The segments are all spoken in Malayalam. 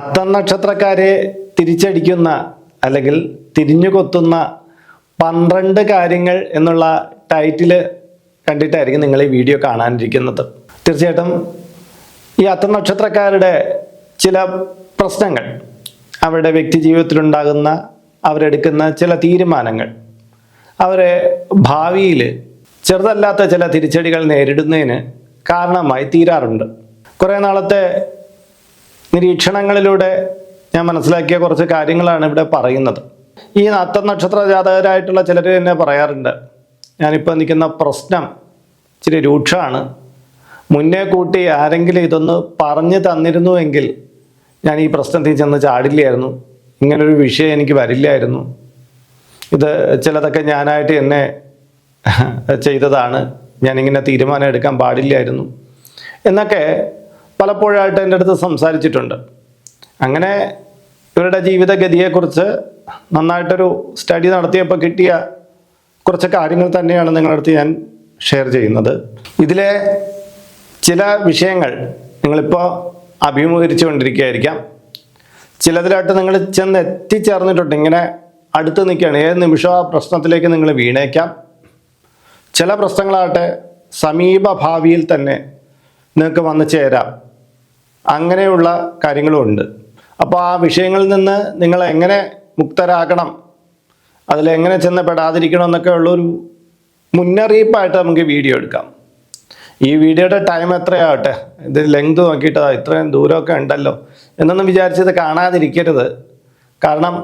അത്തം നക്ഷത്രക്കാരെ തിരിച്ചടിക്കുന്ന അല്ലെങ്കിൽ തിരിഞ്ഞു കൊത്തുന്ന പന്ത്രണ്ട് കാര്യങ്ങൾ എന്നുള്ള ടൈറ്റിൽ കണ്ടിട്ടായിരിക്കും നിങ്ങൾ ഈ വീഡിയോ കാണാനിരിക്കുന്നത്. തീർച്ചയായിട്ടും ഈ അത്തം നക്ഷത്രക്കാരുടെ ചില പ്രശ്നങ്ങൾ അവരുടെ വ്യക്തി ജീവിതത്തിലുണ്ടാകുന്ന അവരെടുക്കുന്ന ചില തീരുമാനങ്ങൾ അവരെ ഭാവിയിൽ ചെറുതല്ലാത്ത ചില തിരിച്ചടികൾ നേരിടുന്നതിന് കാരണമായി തീരാറുണ്ട്. കുറേ നാളത്തെ നിരീക്ഷണങ്ങളിലൂടെ ഞാൻ മനസ്സിലാക്കിയ കുറച്ച് കാര്യങ്ങളാണ് ഇവിടെ പറയുന്നത്. ഈ നത്ത നക്ഷത്ര ജാതകരായിട്ടുള്ള ചിലർ തന്നെ പറയാറുണ്ട് ഞാനിപ്പോൾ നിൽക്കുന്ന പ്രശ്നം ഇച്ചിരി രൂക്ഷമാണ്. മുന്നേ കൂട്ടി ആരെങ്കിലും ഇതൊന്ന് പറഞ്ഞു തന്നിരുന്നുവെങ്കിൽ ഞാൻ ഈ പ്രശ്നത്തിൽ ചെന്ന് ചാടില്ലായിരുന്നു. ഇങ്ങനൊരു വിഷയം എനിക്ക് വരില്ലായിരുന്നു. ഇത് ചിലതൊക്കെ ഞാനായിട്ട് എന്നെ ചെയ്തതാണ്. ഞാനിങ്ങനെ തീരുമാനം എടുക്കാൻ പാടില്ലായിരുന്നു. എന്നൊക്കെ പലപ്പോഴായിട്ട് എന്റെ അടുത്ത് സംസാരിച്ചിട്ടുണ്ട്. അങ്ങനെ ഇവരുടെ ജീവിതഗതിയെക്കുറിച്ച് നന്നായിട്ടൊരു സ്റ്റഡി നടത്തിയപ്പോൾ കിട്ടിയ കുറച്ച് കാര്യങ്ങൾ തന്നെയാണ് നിങ്ങളുടെ അടുത്ത് ഞാൻ ഷെയർ ചെയ്യുന്നത്. ഇതിലെ ചില വിഷയങ്ങൾ നിങ്ങളിപ്പോൾ അഭിമുഖീകരിച്ചു കൊണ്ടിരിക്കുകയായിരിക്കാം. ചിലതിലായിട്ട് നിങ്ങൾ ചെന്ന് എത്തിച്ചേർന്നിട്ടുണ്ട്. ഇങ്ങനെ അടുത്ത് നിൽക്കുകയാണ്. ഏത് നിമിഷം ആ പ്രശ്നത്തിലേക്ക് നിങ്ങൾ വീണേക്കാം. ചില പ്രശ്നങ്ങളാകട്ടെ സമീപ ഭാവിയിൽ തന്നെ നിങ്ങൾക്ക് വന്നു ചേരാം. അങ്ങനെയുള്ള കാര്യങ്ങളും ഉണ്ട്. അപ്പോൾ ആ വിഷയങ്ങളിൽ നിന്ന് നിങ്ങൾ എങ്ങനെ മുക്തരാകണം അതിലെങ്ങനെ ചെന്ന് പെടാതിരിക്കണം എന്നൊക്കെ ഉള്ളൊരു മുന്നറിയിപ്പായിട്ട് നമുക്ക് വീഡിയോ എടുക്കാം. ഈ വീഡിയോയുടെ ടൈം എത്രയാവട്ടെ? ഇത് ലെങ്ത് നോക്കിയിട്ട് ഇത്രയും ദൂരമൊക്കെ ഉണ്ടല്ലോ എന്നൊന്നും വിചാരിച്ചത് കാണാതിരിക്കരുത്. കാരണം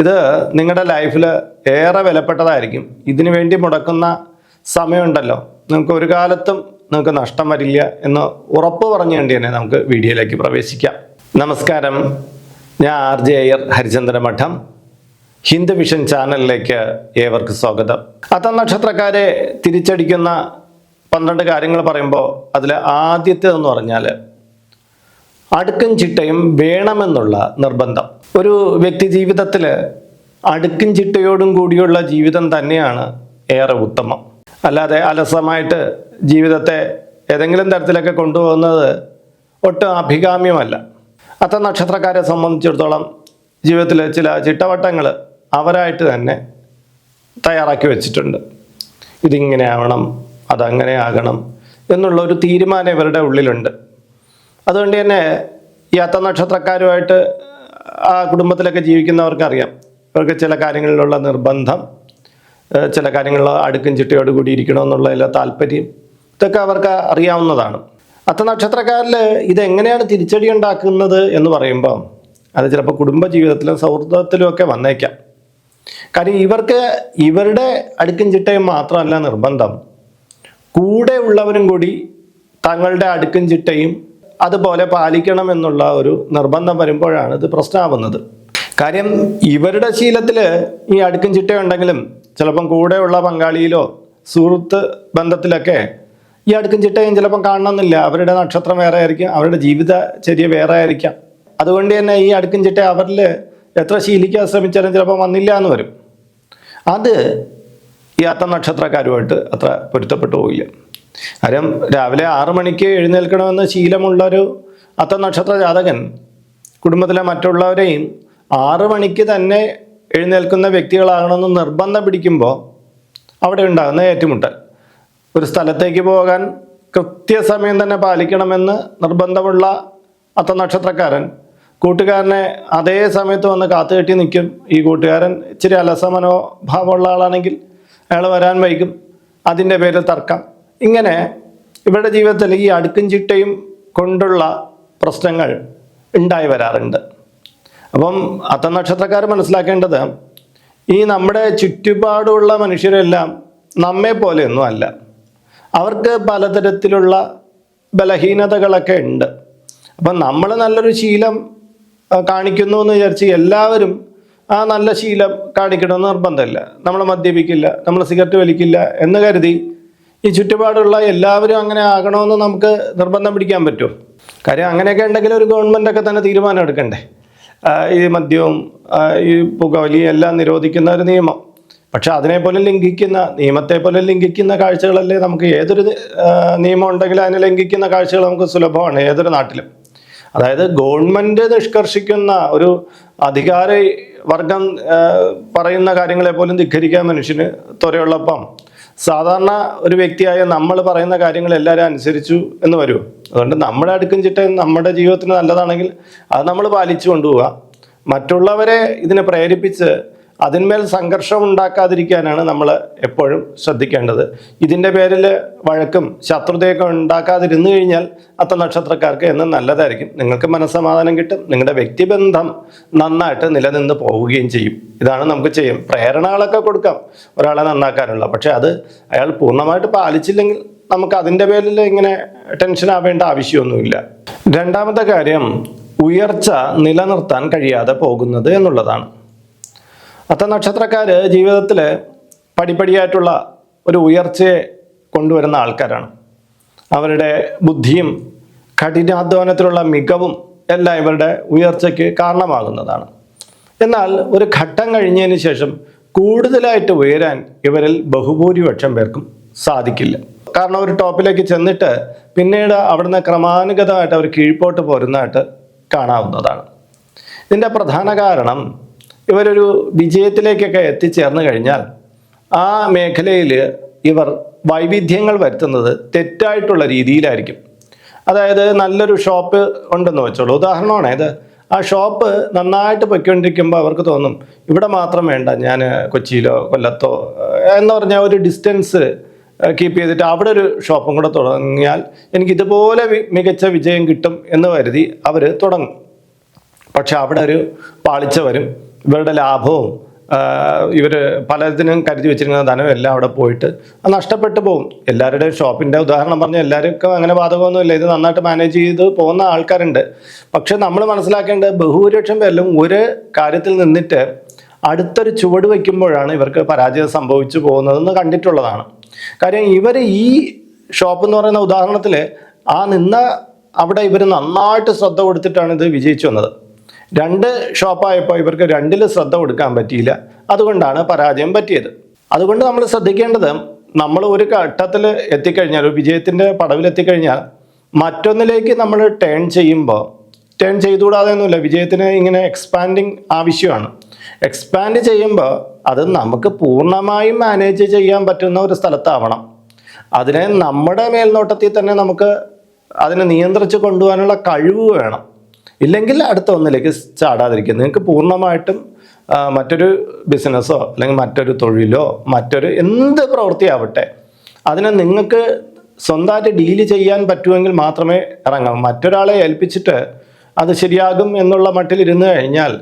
ഇത് നിങ്ങളുടെ ലൈഫിൽ ഏറെ വിലപ്പെട്ടതായിരിക്കും. ഇതിനു വേണ്ടി മുടക്കുന്ന സമയമുണ്ടല്ലോ. നിങ്ങൾക്ക് ഒരു കാലത്തും നിങ്ങൾക്ക് നഷ്ടം വരില്ല എന്ന് ഉറപ്പ് പറഞ്ഞു വേണ്ടി തന്നെ നമുക്ക് വീഡിയോയിലേക്ക് പ്രവേശിക്കാം. നമസ്കാരം. ഞാൻ ആർ ജെ അയ്യർ ഹരിചന്ദ്ര മഠം ഹിന്ദു വിഷൻ ചാനലിലേക്ക് ഏവർക്ക് സ്വാഗതം. അത്ത നക്ഷത്രക്കാരെ തിരിച്ചടിക്കുന്ന പന്ത്രണ്ട് കാര്യങ്ങൾ പറയുമ്പോൾ അതിൽ ആദ്യത്തേതെന്ന് പറഞ്ഞാൽ അടുക്കും ചിട്ടയും വേണമെന്നുള്ള നിർബന്ധം. ഒരു വ്യക്തി ജീവിതത്തിൽ അടുക്കും ചിട്ടയോടും കൂടിയുള്ള ജീവിതം തന്നെയാണ് ഏറെ ഉത്തമം. അല്ലാതെ അലസമായിട്ട് ജീവിതത്തെ ഏതെങ്കിലും തരത്തിലൊക്കെ കൊണ്ടുപോകുന്നത് ഒട്ടും അഭികാമ്യമല്ല. അത്ത നക്ഷത്രക്കാരെ സംബന്ധിച്ചിടത്തോളം ജീവിതത്തിൽ ചില ചിട്ടവട്ടങ്ങൾ അവരായിട്ട് തന്നെ തയ്യാറാക്കി വെച്ചിട്ടുണ്ട്. ഇതിങ്ങനെ ആവണം അതങ്ങനെ ആകണം എന്നുള്ള ഒരു തീരുമാനം ഇവരുടെ ഉള്ളിലുണ്ട്. അതുകൊണ്ട് തന്നെ ഈ അത്ത നക്ഷത്രക്കാരുമായിട്ട് ആ കുടുംബത്തിലൊക്കെ ജീവിക്കുന്നവർക്കറിയാം. ഇവർക്ക് ചില കാര്യങ്ങളിലുള്ള നിർബന്ധം ചില കാര്യങ്ങൾ അടുക്കും ചിട്ടയോട് കൂടി ഇരിക്കണമെന്നുള്ള താല്പര്യം ഇതൊക്കെ അവർക്ക് അറിയാവുന്നതാണ്. അത്ത നക്ഷത്രക്കാരിൽ ഇതെങ്ങനെയാണ് തിരിച്ചടി ഉണ്ടാക്കുന്നത് എന്ന് പറയുമ്പോൾ അത് ചിലപ്പോൾ കുടുംബ ജീവിതത്തിലും സൗഹൃദത്തിലും ഒക്കെ വന്നേക്കാം. കാര്യം ഇവർക്ക് ഇവരുടെ അടുക്കും ചിട്ടയും മാത്രമല്ല നിർബന്ധം. കൂടെ ഉള്ളവരും കൂടി തങ്ങളുടെ അടുക്കും ചിട്ടയും അതുപോലെ പാലിക്കണം എന്നുള്ള ഒരു നിർബന്ധം വരുമ്പോഴാണ് ഇത് പ്രശ്നമാവുന്നത് കാര്യം ഇവരുടെ ശീലത്തിൽ ഈ അടുക്കും ചിട്ടയുണ്ടെങ്കിലും ചിലപ്പം കൂടെയുള്ള പങ്കാളിയിലോ സുഹൃത്ത് ബന്ധത്തിലൊക്കെ ഈ അടുക്കും ചിട്ടയും ചിലപ്പം കാണണമെന്നില്ല. അവരുടെ നക്ഷത്രം വേറെ ആയിരിക്കും അവരുടെ ജീവിതചര്യ വേറെ ആയിരിക്കാം. അതുകൊണ്ട് തന്നെ ഈ അടുക്കും ചിട്ട അവരിൽ എത്ര ശീലിക്കാൻ ശ്രമിച്ചാലും ചിലപ്പോൾ വന്നില്ല എന്ന് വരും. അത് ഈ അത്ത നക്ഷത്രക്കാരുമായിട്ട് അത്ര പൊരുത്തപ്പെട്ടു പോയില്ല കാര്യം രാവിലെ ആറു മണിക്ക് എഴുന്നേൽക്കണമെന്ന് ശീലമുള്ളൊരു അത്ത നക്ഷത്ര ജാതകൻ കുടുംബത്തിലെ മറ്റുള്ളവരെയും ആറു മണിക്ക് തന്നെ എഴുന്നേൽക്കുന്ന വ്യക്തികളാകണമെന്ന് നിർബന്ധം പിടിക്കുമ്പോൾ അവിടെ ഉണ്ടാകുന്ന ഏറ്റുമുട്ടൽ. ഒരു സ്ഥലത്തേക്ക് പോകാൻ കൃത്യസമയം തന്നെ പാലിക്കണമെന്ന് നിർബന്ധമുള്ള അത്ത നക്ഷത്രക്കാരൻ കൂട്ടുകാരനെ അതേ സമയത്ത് വന്ന് കാത്തുകെട്ടി നിൽക്കും. ഈ കൂട്ടുകാരൻ ഇച്ചിരി അലസ മനോഭാവമുള്ള ആളാണെങ്കിൽ അയാൾ വരാൻ വൈകും. അതിന്റെ പേരിൽ തർക്കം. ഇങ്ങനെ ഇവരുടെ ജീവിതത്തിൽ ഈ അടുക്കും ചിട്ടയും കൊണ്ടുള്ള പ്രശ്നങ്ങൾ ഉണ്ടായി വരാറുണ്ട്. അപ്പം അത്ത നക്ഷത്രക്കാർ മനസ്സിലാക്കേണ്ടത് ഈ നമ്മുടെ ചുറ്റുപാടുള്ള മനുഷ്യരെല്ലാം നമ്മെ പോലെയൊന്നും അല്ല. അവർക്ക് പലതരത്തിലുള്ള ബലഹീനതകളൊക്കെ ഉണ്ട്. അപ്പം നമ്മൾ നല്ലൊരു ശീലം കാണിക്കുന്നു എന്ന് വിചാരിച്ച് എല്ലാവരും ആ നല്ല ശീലം കാണിക്കണമെന്ന് നിർബന്ധമില്ല. നമ്മൾ മദ്യപിക്കില്ല നമ്മൾ സിഗരറ്റ് വലിക്കില്ല എന്ന് കരുതി ഈ ചുറ്റുപാടുള്ള എല്ലാവരും അങ്ങനെ ആകണമെന്ന് നമുക്ക് നിർബന്ധം പിടിക്കാൻ പറ്റുമോ? കാര്യം അങ്ങനെയൊക്കെ ഉണ്ടെങ്കിൽ ഒരു ഗവൺമെന്റ് ഒക്കെ തന്നെ തീരുമാനം എടുക്കണ്ടേ? ഈ മദ്യവും ഈ പുകവലിയും എല്ലാം നിരോധിക്കുന്ന ഒരു നിയമം. പക്ഷെ പോലെ ലംഘിക്കുന്ന നിയമത്തെ പോലെ ലംഘിക്കുന്ന കാഴ്ചകളല്ലേ നമുക്ക് ഏതൊരു നിയമം ഉണ്ടെങ്കിലും അതിനെ ലംഘിക്കുന്ന കാഴ്ചകൾ നമുക്ക് സുലഭമാണ് ഏതൊരു നാട്ടിലും. അതായത് ഗവൺമെന്റ് നിഷ്കർഷിക്കുന്ന ഒരു അധികാര വർഗം പറയുന്ന കാര്യങ്ങളെ പോലും ധിഖരിക്കാൻ മനുഷ്യന് ത്വരയുള്ളപ്പം സാധാരണ ഒരു വ്യക്തിയായ നമ്മൾ പറയുന്ന കാര്യങ്ങൾ എല്ലാവരും അനുസരിച്ചു എന്ന് വരുമോ അതുകൊണ്ട് നമ്മുടെ അടുക്കും ചിട്ട നമ്മുടെ ജീവിതത്തിന് നല്ലതാണെങ്കിൽ അത് നമ്മൾ പാലിച്ചു കൊണ്ടുപോവുക. മറ്റുള്ളവരെ ഇതിനെ പ്രേരിപ്പിച്ച് അതിന്മേൽ സംഘർഷം ഉണ്ടാക്കാതിരിക്കാനാണ് നമ്മൾ എപ്പോഴും ശ്രദ്ധിക്കേണ്ടത്. ഇതിന്റെ പേരിൽ വഴക്കും ശത്രുതയൊക്കെ ഉണ്ടാക്കാതിരുന്നു കഴിഞ്ഞാൽ അത്ത നക്ഷത്രക്കാർക്ക് എന്നും നല്ലതായിരിക്കും. നിങ്ങൾക്ക് മനസ്സമാധാനം കിട്ടും. നിങ്ങളുടെ വ്യക്തിബന്ധം നന്നായിട്ട് നിലനിന്ന് പോവുകയും ചെയ്യും. ഇതാണ് നമുക്ക് ചെയ്യും. പ്രേരണകളൊക്കെ കൊടുക്കാം ഒരാളെ നന്നാക്കാനുള്ള. പക്ഷേ അത് അയാൾ പൂർണമായിട്ട് പാലിച്ചില്ലെങ്കിൽ നമുക്ക് അതിന്റെ പേരിൽ ഇങ്ങനെ ടെൻഷൻ ആവേണ്ട ആവശ്യമൊന്നുമില്ല. രണ്ടാമത്തെ കാര്യം ഉയർച്ച നിലനിർത്താൻ കഴിയാതെ പോകുന്നത് എന്നുള്ളതാണ്. അത്ത നക്ഷത്രക്കാർ ജീവിതത്തിൽ പടിപടിയായിട്ടുള്ള ഒരു ഉയർച്ചയെ കൊണ്ടുവരുന്ന ആൾക്കാരാണ്. അവരുടെ ബുദ്ധിയും കഠിനാധ്വാനത്തിലുള്ള മികവും എല്ലാം ഇവരുടെ ഉയർച്ചയ്ക്ക് കാരണമാകുന്നതാണ്. എന്നാൽ ഒരു ഘട്ടം കഴിഞ്ഞതിന് ശേഷം കൂടുതലായിട്ട് ഉയരാൻ ഇവരിൽ ബഹുഭൂരിപക്ഷം പേർക്കും സാധിക്കില്ല. കാരണം ഒരു ടോപ്പിലേക്ക് ചെന്നിട്ട് പിന്നീട് അവിടുന്ന് ക്രമാനുഗതമായിട്ട് അവർ കീഴ്പോട്ട് പോരുന്നതായിട്ട് കാണാവുന്നതാണ്. ഇതിന്റെ പ്രധാന കാരണം ഇവരൊരു വിജയത്തിലേക്കൊക്കെ എത്തിച്ചേർന്ന് കഴിഞ്ഞാൽ ആ മേഖലയിൽ ഇവർ വൈവിധ്യങ്ങൾ വരുത്തുന്നത് തെറ്റായിട്ടുള്ള രീതിയിലായിരിക്കും. അതായത് നല്ലൊരു ഷോപ്പ് ഉണ്ടെന്ന് വെച്ചോളൂ. ഉദാഹരണമാണ് ഇത് ആ ഷോപ്പ് നന്നായിട്ട് പൊയ്ക്കൊണ്ടിരിക്കുമ്പോൾ അവർക്ക് തോന്നും ഇവിടെ മാത്രം വേണ്ട ഞാൻ കൊച്ചിയിലോ കൊല്ലത്തോ എന്ന് പറഞ്ഞാൽ ഒരു ഡിസ്റ്റൻസ് കീപ്പ് ചെയ്തിട്ട് അവിടെ ഒരു ഷോപ്പും കൂടെ തുടങ്ങിയാൽ എനിക്ക് ഇതുപോലെ മികച്ച വിജയം കിട്ടും എന്ന് കരുതി അവർ തുടങ്ങും. പക്ഷെ അവിടെ ഒരു പാളിച്ച വരും. ഇവരുടെ ലാഭവും ഇവർ പലതിനും കരുതി വെച്ചിരിക്കുന്ന ധനം എല്ലാം അവിടെ പോയിട്ട് അത് നഷ്ടപ്പെട്ടു പോകും. എല്ലാവരുടെയും ഷോപ്പിന്റെ ഉദാഹരണം പറഞ്ഞാൽ എല്ലാവർക്കും അങ്ങനെ ബാധകമൊന്നുമില്ല. ഇത് നന്നായിട്ട് മാനേജ് ചെയ്ത് പോകുന്ന ആൾക്കാരുണ്ട്. പക്ഷെ നമ്മൾ മനസ്സിലാക്കേണ്ടത് ബഹുഭൂരിപക്ഷം പേരിലും ഒരു കാര്യത്തിൽ നിന്നിട്ട് അടുത്തൊരു ചുവട് വയ്ക്കുമ്പോഴാണ് ഇവർക്ക് പരാജയം സംഭവിച്ചു പോകുന്നതെന്ന് കണ്ടിട്ടുള്ളതാണ്. കാര്യം ഇവർ ഈ ഷോപ്പ് എന്ന് പറയുന്ന ഉദാഹരണത്തിൽ ആ നിന്ന അവിടെ ഇവർ നന്നായിട്ട് ശ്രദ്ധ കൊടുത്തിട്ടാണ് ഇത് വിജയിച്ചു വന്നത്. രണ്ട് ഷോപ്പായപ്പോൾ ഇവർക്ക് രണ്ടിൽ ശ്രദ്ധ കൊടുക്കാൻ പറ്റിയില്ല. അതുകൊണ്ടാണ് പരാജയം പറ്റിയത്. അതുകൊണ്ട് നമ്മൾ ശ്രദ്ധിക്കേണ്ടത് നമ്മൾ ഒരു ഘട്ടത്തിൽ എത്തിക്കഴിഞ്ഞാൽ ഒരു വിജയത്തിന്റെ പടവിലെത്തിക്കഴിഞ്ഞാൽ മറ്റൊന്നിലേക്ക് നമ്മൾ ടേൺ ചെയ്യുമ്പോൾ ടേൺ ചെയ്തുകൂടാതെ ഒന്നുമില്ല വിജയത്തിന് ഇങ്ങനെ എക്സ്പാൻഡിങ് ആവശ്യമാണ്. എക്സ്പാൻഡ് ചെയ്യുമ്പോൾ അത് നമുക്ക് പൂർണമായും മാനേജ് ചെയ്യാൻ പറ്റുന്ന ഒരു സ്ഥലത്താവണം. അതിനെ നമ്മുടെ മേൽനോട്ടത്തിൽ തന്നെ നമുക്ക് അതിനെ നിയന്ത്രിച്ച് കൊണ്ടുപോകാനുള്ള കഴിവ് വേണം. ഇല്ലെങ്കിൽ അടുത്ത ഒന്നിലേക്ക് ചാടാതിരിക്കുക. നിങ്ങൾക്ക് പൂർണമായിട്ടും മറ്റൊരു ബിസിനസ്സോ അല്ലെങ്കിൽ മറ്റൊരു തൊഴിലോ മറ്റൊരു എന്ത് പ്രവൃത്തിയാവട്ടെ അതിനെ നിങ്ങൾക്ക് സ്വന്തമായിട്ട് ഡീൽ ചെയ്യാൻ പറ്റുമെങ്കിൽ മാത്രമേ ഇറങ്ങാവൂ. മറ്റൊരാളെ ഏൽപ്പിച്ചിട്ട് അത് ശരിയാകും എന്നുള്ള മട്ടിൽ ഇരുന്ന് കഴിഞ്ഞാൽ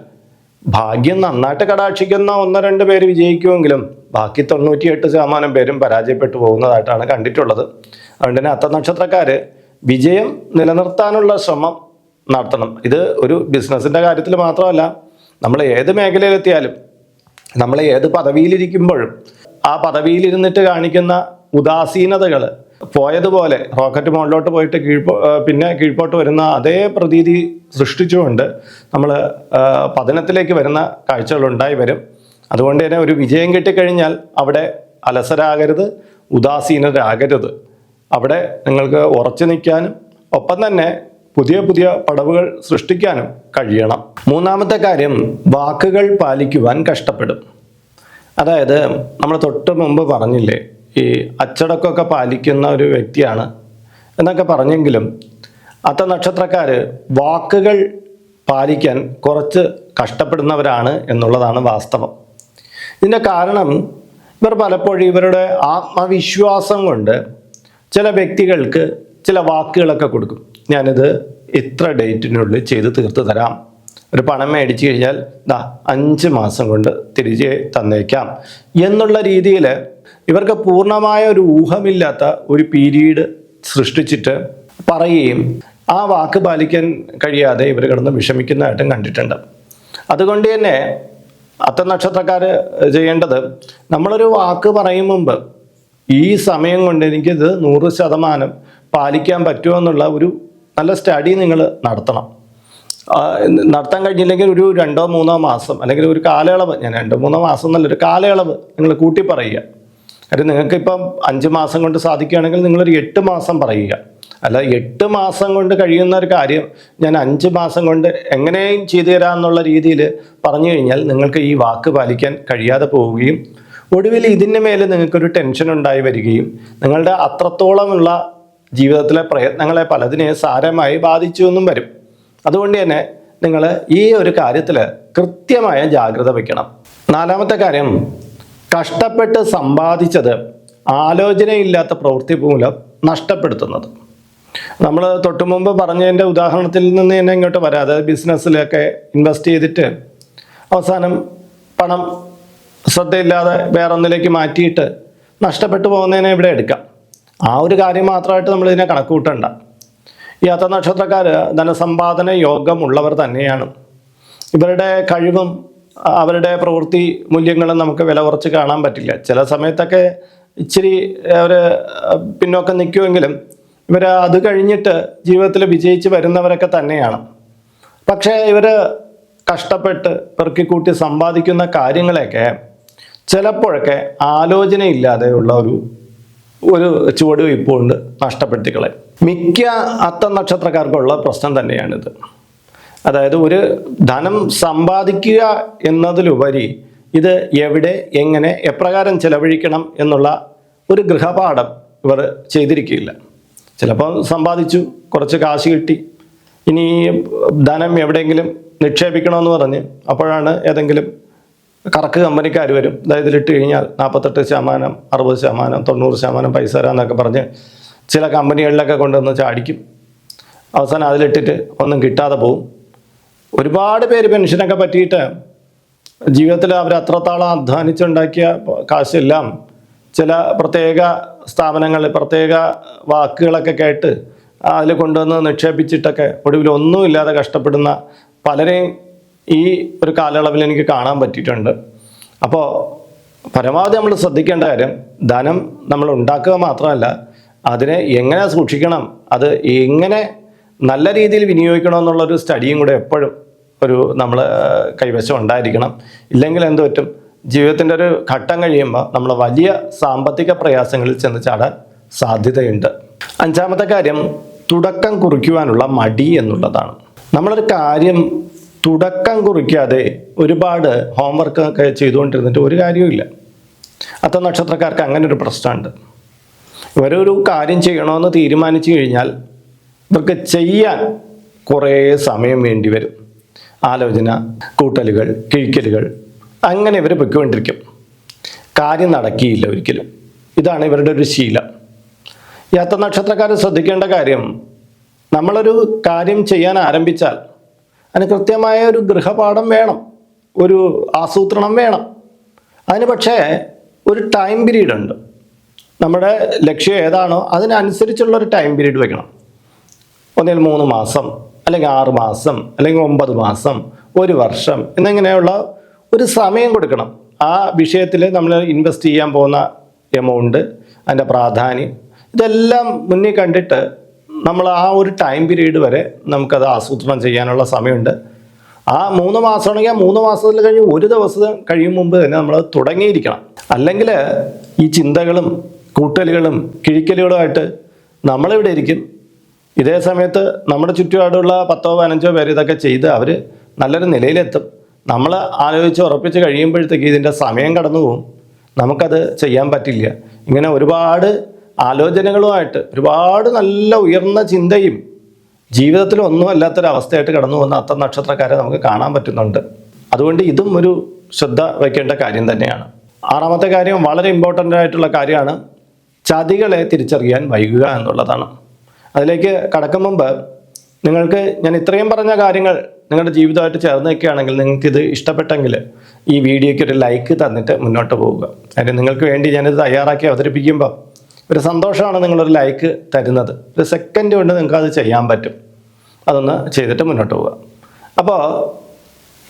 ഭാഗ്യം നന്നായിട്ട് കടാക്ഷിക്കുന്ന ഒന്നോ രണ്ട് പേര് വിജയിക്കുമെങ്കിലും ബാക്കി തൊണ്ണൂറ്റിയെട്ട് ശതമാനം പേരും പരാജയപ്പെട്ടു പോകുന്നതായിട്ടാണ് കണ്ടിട്ടുള്ളത്. അതുകൊണ്ട് തന്നെ അത്ത നക്ഷത്രക്കാർ വിജയം നിലനിർത്താനുള്ള ശ്രമം നടത്തണം. ഇത് ഒരു ബിസിനസ്സിന്റെ കാര്യത്തിൽ മാത്രമല്ല നമ്മൾ ഏത് മേഖലയിലെത്തിയാലും നമ്മൾ ഏത് പദവിയിലിരിക്കുമ്പോഴും ആ പദവിയിലിരുന്നിട്ട് കാണിക്കുന്ന ഉദാസീനതകൾ പോയതുപോലെ റോക്കറ്റ് മുകളിലോട്ട് പോയിട്ട് കീഴ്പോ പിന്നെ കീഴ്പോട്ട് വരുന്ന അതേ പ്രതീതി സൃഷ്ടിച്ചുകൊണ്ട് നമ്മൾ പതനത്തിലേക്ക് വരുന്ന കാഴ്ചകൾ ഉണ്ടായി വരും. അതുകൊണ്ട് തന്നെ ഒരു വിജയം കിട്ടിക്കഴിഞ്ഞാൽ അവിടെ അലസരാകരുത് ഉദാസീനരാകരുത്. അവിടെ നിങ്ങൾക്ക് ഉറച്ചു നിൽക്കാനും ഒപ്പം തന്നെ പുതിയ പുതിയ പടവുകൾ സൃഷ്ടിക്കാനും കഴിയണം. മൂന്നാമത്തെ കാര്യം വാക്കുകൾ പാലിക്കുവാൻ കഷ്ടപ്പെടും. അതായത് നമ്മൾ തൊട്ട് മുമ്പ് പറഞ്ഞില്ലേ ഈ അച്ചടക്കമൊക്കെ പാലിക്കുന്ന ഒരു വ്യക്തിയാണ് എന്നൊക്കെ പറഞ്ഞെങ്കിലും അത്ത നക്ഷത്രക്കാർ വാക്കുകൾ പാലിക്കാൻ കുറച്ച് കഷ്ടപ്പെടുന്നവരാണ് എന്നുള്ളതാണ് വാസ്തവം. ഇതിന്റെ കാരണം ഇവർ പലപ്പോഴും ഇവരുടെ ആത്മവിശ്വാസം കൊണ്ട് ചില വ്യക്തികൾക്ക് ചില വാക്കുകളൊക്കെ കൊടുക്കും. ഞാനിത് ഇത്ര ഡേറ്റിനുള്ളിൽ ചെയ്ത് തീർത്ത് തരാം. ഒരു പണം മേടിച്ചു കഴിഞ്ഞാൽ ദാ അഞ്ച് മാസം കൊണ്ട് തിരികെ തന്നേക്കാം. എന്നുള്ള രീതിയിൽ ഇവർക്ക് പൂർണമായ ഒരു ഊഹമില്ലാത്ത ഒരു പീരീഡ് സൃഷ്ടിച്ചിട്ട് പറയുകയും ആ വാക്ക് പാലിക്കാൻ കഴിയാതെ ഇവർ കിടന്ന് വിഷമിക്കുന്നതായിട്ടും കണ്ടിട്ടുണ്ട്. അതുകൊണ്ട് തന്നെ അത്ത നക്ഷത്രക്കാർ ചെയ്യേണ്ടത് നമ്മളൊരു വാക്ക് പറയും മുമ്പ് ഈ സമയം കൊണ്ട് എനിക്കിത് നൂറ് ശതമാനം പാലിക്കാൻ പറ്റുമോ എന്നുള്ള ഒരു നല്ല സ്റ്റഡി നിങ്ങൾ നടത്തണം. നടത്താൻ കഴിഞ്ഞില്ലെങ്കിൽ ഒരു രണ്ടോ മൂന്നോ മാസം അല്ലെങ്കിൽ ഒരു കാലയളവ് ഞാൻ രണ്ടോ മൂന്നോ മാസം എന്നല്ല ഒരു കാലയളവ് നിങ്ങൾ കൂട്ടി പറയുക. കാര്യം നിങ്ങൾക്കിപ്പം അഞ്ച് മാസം കൊണ്ട് സാധിക്കുകയാണെങ്കിൽ നിങ്ങളൊരു എട്ട് മാസം പറയുക. അല്ല എട്ട് മാസം കൊണ്ട് കഴിയുന്ന ഒരു കാര്യം ഞാൻ അഞ്ച് മാസം കൊണ്ട് എങ്ങനെയും ചെയ്തു തരാമെന്നുള്ള രീതിയിൽ പറഞ്ഞു കഴിഞ്ഞാൽ നിങ്ങൾക്ക് ഈ വാക്ക് പാലിക്കാൻ കഴിയാതെ പോവുകയും ഒടുവിൽ ഇതിന്റെ മേലെ നിങ്ങൾക്കൊരു ടെൻഷൻ ഉണ്ടായി വരികയും നിങ്ങളുടെ അത്രത്തോളമുള്ള ജീവിതത്തിലെ പ്രയത്നങ്ങളെ പലതിനെ സാരമായി ബാധിച്ചു എന്നും വരും. അതുകൊണ്ട് തന്നെ നിങ്ങൾ ഈ ഒരു കാര്യത്തിൽ കൃത്യമായ ജാഗ്രത വയ്ക്കണം. നാലാമത്തെ കാര്യം കഷ്ടപ്പെട്ട് സമ്പാദിച്ചത് ആലോചനയില്ലാത്ത പ്രവൃത്തി മൂലം നഷ്ടപ്പെടുത്തുന്നത്. നമ്മൾ തൊട്ടു മുമ്പ് പറഞ്ഞതിന്റെ ഉദാഹരണത്തിൽ നിന്ന് തന്നെ ഇങ്ങോട്ട് വരാം. അതായത് ബിസിനസ്സിലൊക്കെ ഇൻവെസ്റ്റ് ചെയ്തിട്ട് അവസാനം പണം ശ്രദ്ധയില്ലാതെ വേറൊന്നിലേക്ക് മാറ്റിയിട്ട് നഷ്ടപ്പെട്ടു പോകുന്നതിനെ ഇവിടെ എടുക്കാം. ആ ഒരു കാര്യം മാത്രമായിട്ട് നമ്മൾ ഇതിനെ കണക്ക് കൂട്ടണ്ട ഈ അത്ത നക്ഷത്രക്കാർ ധനസമ്പാദന യോഗമുള്ളവർ തന്നെയാണ്. ഇവരുടെ കഴിവും അവരുടെ പ്രവൃത്തി മൂല്യങ്ങളും നമുക്ക് വില കുറച്ച് കാണാൻ പറ്റില്ല. ചില സമയത്തൊക്കെ ഇച്ചിരി അവർ പിന്നോക്കം നിൽക്കുമെങ്കിലും ഇവർ അത് കഴിഞ്ഞിട്ട് ജീവിതത്തിൽ വിജയിച്ച് വരുന്നവരൊക്കെ തന്നെയാണ്. പക്ഷേ ഇവർ കഷ്ടപ്പെട്ട് പെറുക്കിക്കൂട്ടി സമ്പാദിക്കുന്ന കാര്യങ്ങളെയൊക്കെ ചിലപ്പോഴൊക്കെ ആലോചനയില്ലാതെയുള്ള ഒരു ഒരു ചുവട് വയ്പുകൊണ്ട് നഷ്ടപ്പെടുത്തിക്കളെ മിക്ക അത്ത നക്ഷത്രക്കാർക്കുള്ള പ്രശ്നം തന്നെയാണിത്. അതായത് ഒരു ധനം സമ്പാദിക്കുക എന്നതിലുപരി ഇത് എവിടെ എങ്ങനെ എപ്രകാരം ചെലവഴിക്കണം എന്നുള്ള ഒരു ഗൃഹപാഠം ഇവർ ചെയ്തിരിക്കില്ല ചിലപ്പോൾ സമ്പാദിച്ചു കുറച്ച് കാശ് കിട്ടി. ഇനി ധനം എവിടെയെങ്കിലും നിക്ഷേപിക്കണമെന്ന് പറഞ്ഞ് അപ്പോഴാണ് ഏതെങ്കിലും കറക്ക് കമ്പനിക്കാർ വരും. അതായത് ഇട്ട് കഴിഞ്ഞാൽ നാൽപ്പത്തെട്ട് ശതമാനം അറുപത് ശതമാനം തൊണ്ണൂറ് ശതമാനം പൈസ തരാമെന്നൊക്കെ പറഞ്ഞ് ചില കമ്പനികളിലൊക്കെ കൊണ്ടുവന്ന് ചാടിക്കും. അവസാനം അതിലിട്ടിട്ട് ഒന്നും കിട്ടാതെ പോവും. ഒരുപാട് പേര് പെൻഷനൊക്കെ പറ്റിയിട്ട് ജീവിതത്തിൽ അവർ അത്രത്തോളം അധ്വാനിച്ചുണ്ടാക്കിയ കാശെല്ലാം ചില പ്രത്യേക സ്ഥാപനങ്ങൾ പ്രത്യേക വാക്കുകളൊക്കെ കേട്ട് അതിൽ കൊണ്ടുവന്ന് നിക്ഷേപിച്ചിട്ടൊക്കെ ഒടുവിൽ ഒന്നുമില്ലാതെ കഷ്ടപ്പെടുന്ന പലരെയും ഈ ഒരു കാലയളവിൽ എനിക്ക് കാണാൻ പറ്റിയിട്ടുണ്ട്. അപ്പോൾ പരമാവധി നമ്മൾ ശ്രദ്ധിക്കേണ്ട കാര്യം ധനം നമ്മൾ ഉണ്ടാക്കുക മാത്രമല്ല അതിനെ എങ്ങനെ സൂക്ഷിക്കണം അത് എങ്ങനെ നല്ല രീതിയിൽ വിനിയോഗിക്കണം എന്നുള്ളൊരു സ്റ്റഡിയും കൂടെ എപ്പോഴും ഒരു നമ്മൾ കൈവശം ഉണ്ടായിരിക്കണം. ഇല്ലെങ്കിൽ എന്ത് പറ്റും? ജീവിതത്തിന്റെ ഒരു ഘട്ടം കഴിയുമ്പോൾ നമ്മൾ വലിയ സാമ്പത്തിക പ്രയാസങ്ങളിൽ ചെന്ന് ചാടാൻ സാധ്യതയുണ്ട്. അഞ്ചാമത്തെ കാര്യം തുടക്കം കുറിക്കുവാനുള്ള മടി എന്നുള്ളതാണ്. നമ്മളൊരു കാര്യം തുടക്കം കുറിക്കാതെ ഒരുപാട് ഹോംവർക്ക് ഒക്കെ ചെയ്തുകൊണ്ടിരുന്നിട്ട് ഒരു കാര്യവുമില്ല. അത്ത നക്ഷത്രക്കാർക്ക് അങ്ങനെ ഒരു പ്രശ്നമുണ്ട്. ഇവരൊരു കാര്യം ചെയ്യണമെന്ന് തീരുമാനിച്ചു കഴിഞ്ഞാൽ ഇവർക്ക് ചെയ്യാൻ കുറേ സമയം വേണ്ടി വരും. ആലോചന കൂട്ടലുകൾ കിഴിക്കലുകൾ അങ്ങനെ ഇവർ പൊയ്ക്കൊണ്ടിരിക്കും. കാര്യം നടക്കിയില്ല ഒരിക്കലും. ഇതാണ് ഇവരുടെ ഒരു ശീലം. യാത്ര നക്ഷത്രക്കാർ ശ്രദ്ധിക്കേണ്ട കാര്യം നമ്മളൊരു കാര്യം ചെയ്യാൻ ആരംഭിച്ചാൽ അതിന് കൃത്യമായ ഒരു ഗൃഹപാഠം വേണം ഒരു ആസൂത്രണം വേണം. അതിന് പക്ഷേ ഒരു ടൈം പീരീഡ് ഉണ്ട്. നമ്മുടെ ലക്ഷ്യം ഏതാണോ അതിനനുസരിച്ചുള്ള ഒരു ടൈം പീരീഡ് വെക്കണം. ഒന്നിൽ മൂന്ന് മാസം അല്ലെങ്കിൽ ആറ് മാസം അല്ലെങ്കിൽ ഒമ്പത് മാസം ഒരു വർഷം എന്നിങ്ങനെയുള്ള ഒരു സമയം കൊടുക്കണം. ആ വിഷയത്തിൽ നമ്മൾ ഇൻവെസ്റ്റ് ചെയ്യാൻ പോകുന്ന എമൗണ്ട് അതിന്റെ പ്രാധാന്യം ഇതെല്ലാം മുന്നിൽ കണ്ടിട്ട് നമ്മൾ ആ ഒരു ടൈം പീരീഡ് വരെ നമുക്കത് ആസൂത്രണം ചെയ്യാനുള്ള സമയമുണ്ട്. ആ മൂന്ന് മാസമാണെങ്കിൽ ആ മൂന്ന് മാസത്തിൽ കഴിഞ്ഞ് ഒരു ദിവസം കഴിയും മുമ്പ് തന്നെ നമ്മൾ തുടങ്ങിയിരിക്കണം. അല്ലെങ്കിൽ ഈ ചിന്തകളും കൂട്ടലുകളും കിഴിക്കലുകളുമായിട്ട് നമ്മളിവിടെ ഇരിക്കും. ഇതേ സമയത്ത് നമ്മുടെ ചുറ്റുപാടുള്ള പത്തോ പതിനഞ്ചോ പേര് ഇതൊക്കെ ചെയ്ത് അവർ നല്ലൊരു നിലയിലെത്തും. നമ്മൾ ആലോചിച്ച് ഉറപ്പിച്ച് കഴിയുമ്പോഴത്തേക്ക് ഇതിന്റെ സമയം കടന്നു പോകും നമുക്കത് ചെയ്യാൻ പറ്റില്ല. ഇങ്ങനെ ഒരുപാട് ആലോചനകളുമായിട്ട് ഒരുപാട് നല്ല ഉയർന്ന ചിന്തയും ജീവിതത്തിൽ ഒന്നും അല്ലാത്തൊരവസ്ഥയായിട്ട് കടന്നു പോകുന്ന അത്ത നക്ഷത്രക്കാരെ നമുക്ക് കാണാൻ പറ്റുന്നുണ്ട്. അതുകൊണ്ട് ഇതും ഒരു ശ്രദ്ധ വയ്ക്കേണ്ട കാര്യം തന്നെയാണ്. ആറാമത്തെ കാര്യം വളരെ ഇമ്പോർട്ടന്റ് ആയിട്ടുള്ള കാര്യമാണ് ചതികളെ തിരിച്ചറിയാൻ വൈകുക എന്നുള്ളതാണ്. അതിലേക്ക് കടക്കും മുമ്പ് നിങ്ങൾക്ക് ഞാൻ ഇത്രയും പറഞ്ഞ കാര്യങ്ങൾ നിങ്ങളുടെ ജീവിതമായിട്ട് ചേർന്ന് നിൽക്കുകയാണെങ്കിൽ നിങ്ങൾക്കിത് ഇഷ്ടപ്പെട്ടെങ്കിൽ ഈ വീഡിയോയ്ക്ക് ഒരു ലൈക്ക് തന്നിട്ട് മുന്നോട്ട് പോവുക. അതിന് നിങ്ങൾക്ക് വേണ്ടി ഞാനിത് തയ്യാറാക്കി അവതരിപ്പിക്കുമ്പോൾ ഒരു സന്തോഷമാണ് നിങ്ങളൊരു ലൈക്ക് തരുന്നത്. ഒരു സെക്കൻഡ് കൊണ്ട് നിങ്ങൾക്ക് അത് ചെയ്യാൻ പറ്റും. അതൊന്ന് ചെയ്തിട്ട് മുന്നോട്ട് പോവുക. അപ്പോൾ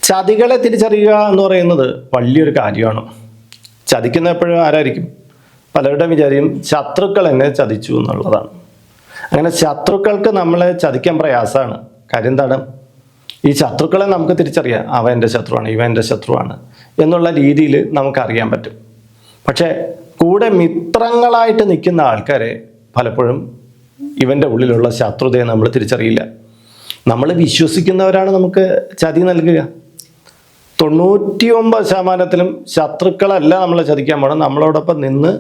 ചതികളെ തിരിച്ചറിയുക എന്ന് പറയുന്നത് വലിയൊരു കാര്യമാണ്. ചതിക്കുന്ന എപ്പോഴും ആരായിരിക്കും? പലരുടെ വിചാരിയും ശത്രുക്കൾ എന്നെ ചതിച്ചു എന്നുള്ളതാണ്. അങ്ങനെ ശത്രുക്കൾക്ക് നമ്മളെ ചതിക്കാൻ പ്രയാസമാണ്. കാര്യം എന്താണ്? ഈ ശത്രുക്കളെ നമുക്ക് തിരിച്ചറിയാം. അവ എന്റെ ശത്രുവാണ് ഇവ എന്റെ ശത്രുവാണ് എന്നുള്ള രീതിയിൽ നമുക്കറിയാൻ പറ്റും. പക്ഷേ കൂടെ മിത്രങ്ങളായിട്ട് നിൽക്കുന്ന ആൾക്കാരെ പലപ്പോഴും ഇവന്റെ ഉള്ളിലുള്ള ശത്രുതയെ നമ്മൾ തിരിച്ചറിയില്ല. നമ്മൾ വിശ്വസിക്കുന്നവരാണ് നമുക്ക് ചതി നൽകുക. തൊണ്ണൂറ്റി ഒമ്പത് ശതമാനത്തിലും ശത്രുക്കളല്ല നമ്മളെ ചതിക്കാൻ പോകണം നമ്മളോടൊപ്പം നിന്ന്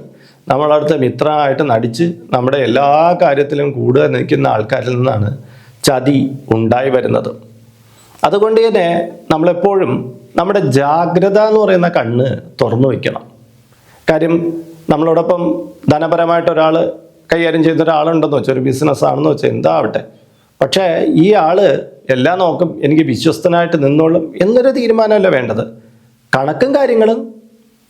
നമ്മളടുത്ത മിത്രമായിട്ട് നടിച്ച് നമ്മുടെ എല്ലാ കാര്യത്തിലും കൂടുതൽ നിൽക്കുന്ന ആൾക്കാരിൽ നിന്നാണ് ചതി ഉണ്ടായി വരുന്നത്. അതുകൊണ്ട് തന്നെ നമ്മളെപ്പോഴും നമ്മുടെ ജാഗ്രത എന്ന് പറയുന്ന കണ്ണ് തുറന്നു വയ്ക്കണം. കാര്യം നമ്മളോടൊപ്പം ധനപരമായിട്ട് ഒരാൾ കൈകാര്യം ചെയ്യുന്ന ഒരാളുണ്ടെന്ന് വെച്ചാൽ ഒരു ബിസിനസ് ആണെന്ന് വെച്ചാൽ എന്താവട്ടെ. പക്ഷേ ഈ ആൾ എല്ലാം നോക്കും എനിക്ക് വിശ്വസ്തനായിട്ട് നിന്നോളും എന്നൊരു തീരുമാനമല്ല വേണ്ടത്. കണക്കും കാര്യങ്ങളും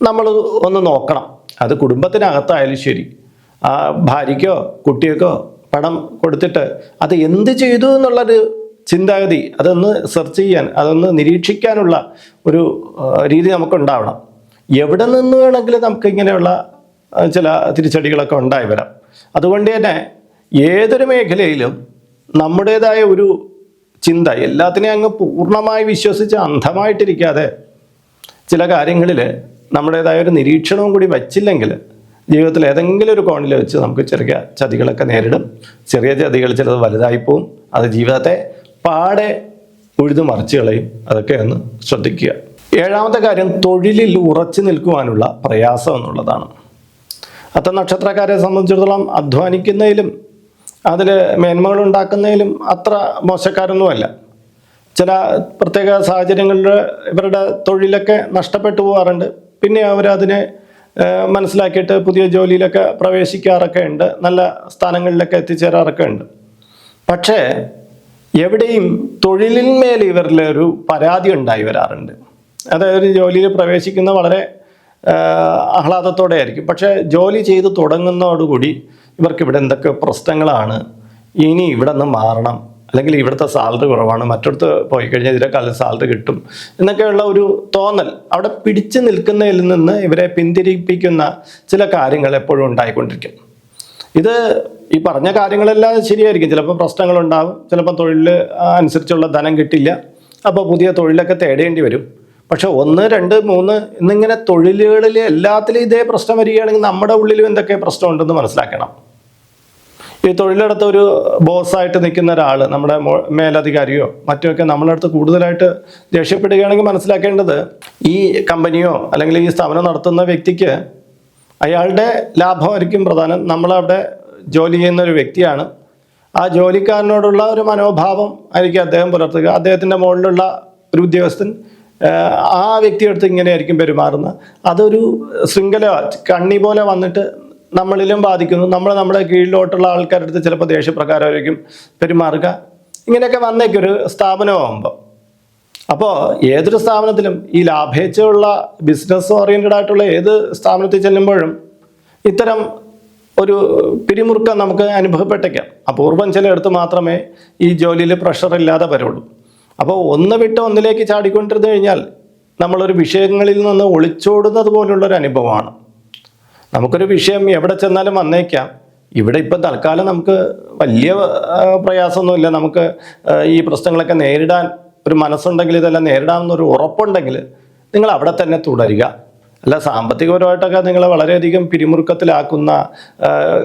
നമ്മൾ ഒന്ന് നോക്കണം. അത് കുടുംബത്തിനകത്തായാലും ശരി. ആ ഭാര്യയ്ക്കോ കുട്ടിയൊക്കോ പണം കൊടുത്തിട്ട് അത് എന്ത് ചെയ്തു എന്നുള്ളൊരു ചിന്താഗതി അതൊന്ന് സെർച്ച് ചെയ്യാൻ അതൊന്ന് നിരീക്ഷിക്കാനുള്ള ഒരു രീതി നമുക്കുണ്ടാവണം. എവിടെ നിന്ന് വേണമെങ്കിലും നമുക്ക് ഇങ്ങനെയുള്ള ചില തിരിച്ചടികളൊക്കെ ഉണ്ടായി വരാം. അതുകൊണ്ട് തന്നെ ഏതൊരു മേഖലയിലും നമ്മുടേതായ ഒരു ചിന്ത എല്ലാത്തിനെയും അങ്ങ് പൂർണമായി വിശ്വസിച്ച് അന്ധമായിട്ടിരിക്കാതെ ചില കാര്യങ്ങളിൽ നമ്മുടേതായ ഒരു നിരീക്ഷണവും കൂടി വച്ചില്ലെങ്കിൽ ജീവിതത്തിൽ ഏതെങ്കിലും ഒരു കോണിൽ വെച്ച് നമുക്ക് ചെറിയ ചതികളൊക്കെ നേരിടും. ചെറിയ ചതികൾ ചിലത് വലുതായി പോവും. അത് ജീവിതത്തെ പാടെ ഉഴുതു മറിച്ച് കളയും. അതൊക്കെ ഒന്ന് ശ്രദ്ധിക്കുക. ഏഴാമത്തെ കാര്യം തൊഴിലിൽ ഉറച്ചു നിൽക്കുവാനുള്ള പ്രയാസം എന്നുള്ളതാണ്. അത്ത നക്ഷത്രക്കാരെ സംബന്ധിച്ചിടത്തോളം അധ്വാനിക്കുന്നതിലും അതിൽ മേന്മകൾ ഉണ്ടാക്കുന്നതിലും അത്ര മോശക്കാരൊന്നുമല്ല. ചില പ്രത്യേക സാഹചര്യങ്ങളിൽ ഇവരുടെ തൊഴിലൊക്കെ നഷ്ടപ്പെട്ടു പോകാറുണ്ട് പിന്നെ അവരതിനെ മനസ്സിലാക്കിയിട്ട് പുതിയ ജോലിയിലൊക്കെ പ്രവേശിക്കാറൊക്കെ ഉണ്ട്. നല്ല സ്ഥാനങ്ങളിലൊക്കെ എത്തിച്ചേരാറൊക്കെ ഉണ്ട്. പക്ഷേ എവിടെയും തൊഴിലിന്മേൽ ഇവരിലൊരു പരാതി ഉണ്ടായി വരാറുണ്ട്. അതായത് ജോലിയിൽ പ്രവേശിക്കുന്ന വളരെ ആഹ്ലാദത്തോടെ ആയിരിക്കും പക്ഷേ ജോലി ചെയ്ത് തുടങ്ങുന്നതോടുകൂടി ഇവർക്ക് ഇവിടെ എന്തൊക്കെ പ്രശ്നങ്ങളാണ് ഇനി ഇവിടെ നിന്ന് മാറണം അല്ലെങ്കിൽ ഇവിടുത്തെ സാലറി കുറവാണ് മറ്റടുത്ത് പോയി കഴിഞ്ഞാൽ ഇതിനേക്കാളും സാലറി കിട്ടും എന്നൊക്കെയുള്ള ഒരു തോന്നൽ അവിടെ പിടിച്ചു നിൽക്കുന്നതിൽ നിന്ന് ഇവരെ പിന്തിരിപ്പിക്കുന്ന ചില കാര്യങ്ങൾ എപ്പോഴും ഉണ്ടായിക്കൊണ്ടിരിക്കും. ഇത് ഈ പറഞ്ഞ കാര്യങ്ങളെല്ലാം ശരിയായിരിക്കും. ചിലപ്പോൾ പ്രശ്നങ്ങളുണ്ടാവും ചിലപ്പോൾ തൊഴിൽ അനുസരിച്ചുള്ള ധനം കിട്ടില്ല അപ്പോൾ പുതിയ തൊഴിലൊക്കെ തേടേണ്ടി വരും. പക്ഷെ ഒന്ന് രണ്ട് മൂന്ന് എന്നിങ്ങനെ തൊഴിലുകളിൽ എല്ലാത്തിലും ഇതേ പ്രശ്നം വരികയാണെങ്കിൽ നമ്മുടെ ഉള്ളിലും എന്തൊക്കെ പ്രശ്നമുണ്ടെന്ന് മനസ്സിലാക്കണം. ഈ തൊഴിലെടുത്ത ഒരു ബോസായിട്ട് നിൽക്കുന്ന ഒരാൾ നമ്മുടെ മേലധികാരിയോ മറ്റുമൊക്കെ അടുത്ത് കൂടുതലായിട്ട് ദേഷ്യപ്പെടുകയാണെങ്കിൽ മനസ്സിലാക്കേണ്ടത് ഈ കമ്പനിയോ അല്ലെങ്കിൽ ഈ സ്ഥാപനം നടത്തുന്ന വ്യക്തിക്ക് അയാളുടെ ലാഭമായിരിക്കും പ്രധാനം. നമ്മളവിടെ ജോലി ചെയ്യുന്ന ഒരു വ്യക്തിയാണ്. ആ ജോലിക്കാരനോടുള്ള ഒരു മനോഭാവം ആയിരിക്കും അദ്ദേഹം പുലർത്തുക. അദ്ദേഹത്തിന്റെ മുകളിലുള്ള ഒരു ഉദ്യോഗസ്ഥൻ ആ വ്യക്തിയെടുത്ത് ഇങ്ങനെയായിരിക്കും പെരുമാറുന്നത്. അതൊരു ശൃംഖല കണ്ണി പോലെ വന്നിട്ട് നമ്മളിലും ബാധിക്കുന്നു. നമ്മൾ നമ്മുടെ കീഴിലോട്ടുള്ള ആൾക്കാരുടെ അടുത്ത് ചിലപ്പോൾ ദേഷ്യപ്രകാരമായിരിക്കും പെരുമാറുക. ഇങ്ങനെയൊക്കെ വന്നേക്കൊരു സ്ഥാപനമാകുമ്പോൾ അപ്പോൾ ഏതൊരു സ്ഥാപനത്തിലും ഈ ലാഭേച്ഛയുള്ള ബിസിനസ് ഓറിയന്റഡ് ആയിട്ടുള്ള ഏത് സ്ഥാപനത്തിൽ ചെല്ലുമ്പോഴും ഇത്തരം ഒരു പിരിമുറുക്കം നമുക്ക് അനുഭവപ്പെട്ടേക്കാം. അപൂർവം ചിലയിടത്ത് മാത്രമേ ഈ ജോലിയിൽ പ്രഷർ ഇല്ലാതെ വരുള്ളൂ. അപ്പോൾ ഒന്ന് വിട്ട് ഒന്നിലേക്ക് ചാടിക്കൊണ്ടിരുന്നു കഴിഞ്ഞാൽ നമ്മളൊരു വിഷയങ്ങളിൽ നിന്ന് ഒളിച്ചോടുന്നത് പോലുള്ളൊരു അനുഭവമാണ്. നമുക്കൊരു വിഷയം എവിടെ ചെന്നാലും വന്നേക്കാം. ഇവിടെ ഇപ്പം തൽക്കാലം നമുക്ക് വലിയ പ്രയാസമൊന്നുമില്ല. നമുക്ക് ഈ പ്രശ്നങ്ങളൊക്കെ നേരിടാൻ ഒരു മനസ്സുണ്ടെങ്കിൽ ഇതെല്ലാം നേരിടാമെന്നൊരു ഉറപ്പുണ്ടെങ്കിൽ നിങ്ങൾ അവിടെ തന്നെ തുടരുക. അല്ല സാമ്പത്തികപരമായിട്ടൊക്കെ നിങ്ങളെ വളരെയധികം പിരിമുറുക്കത്തിലാക്കുന്ന